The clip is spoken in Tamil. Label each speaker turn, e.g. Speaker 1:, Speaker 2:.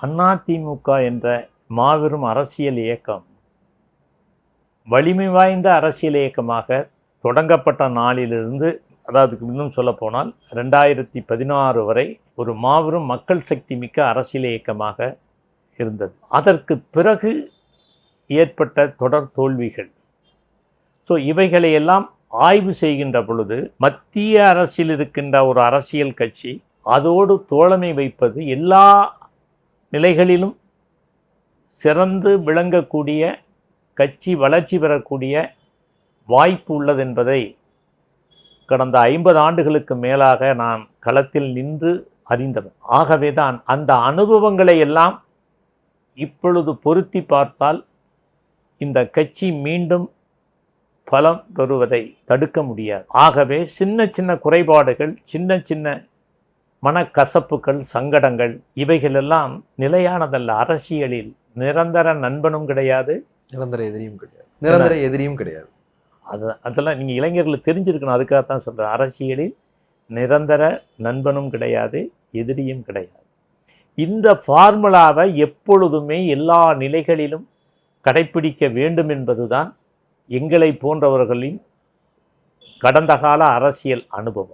Speaker 1: அதிமுக என்ற மாபெரும் அரசியல் இயக்கம் வலிமை வாய்ந்த அரசியல் இயக்கமாக தொடங்கப்பட்ட நாளிலிருந்து அதாவது இன்னும் சொல்லப்போனால் ரெண்டாயிரத்தி பதினாறு வரை ஒரு மாபெரும் மக்கள் சக்தி மிக்க அரசியல் இயக்கமாக இருந்தது. அதற்கு பிறகு ஏற்பட்ட தொடர் தோல்விகள். ஸோ இவைகளையெல்லாம் ஆய்வு செய்கின்ற பொழுது மத்திய அரசில் இருக்கின்ற ஒரு அரசியல் கட்சி அதோடு தோழமை வைப்பது எல்லா நிலைகளிலும் சிறந்து விளங்கக்கூடிய கட்சி வளர்ச்சி பெறக்கூடிய வாய்ப்பு உள்ளதென்பதை கடந்த ஐம்பது ஆண்டுகளுக்கு மேலாக நான் களத்தில் நின்று அறிந்தவன். ஆகவே தான் அந்த அனுபவங்களை எல்லாம் இப்பொழுது பொருத்தி பார்த்தால் இந்த கட்சி மீண்டும் பலம் பெறுவதை தடுக்க முடியாது. ஆகவே சின்ன சின்ன குறைபாடுகள் சின்ன சின்ன மனக்கசப்புகள் சங்கடங்கள் இவைகளெல்லாம் நிலையானதல்ல. அரசியலில் நிரந்தர நண்பனும் கிடையாது.
Speaker 2: நிரந்தர எதிரியும் கிடையாது. நிரந்தர எதிரியும் கிடையாது.
Speaker 1: அது அதெல்லாம் நீங்கள் இளைஞர்கள் தெரிஞ்சிருக்கணும். அதுக்காக தான் சொல்கிறேன் அரசியலில் நிரந்தர நண்பனும் கிடையாது எதிரியும் கிடையாது. இந்த ஃபார்முலாவை எப்பொழுதுமே எல்லா நிலைகளிலும் கடைப்பிடிக்க வேண்டும் என்பதுதான் எங்களை போன்றவர்களின் கடந்த கால அரசியல் அனுபவம்.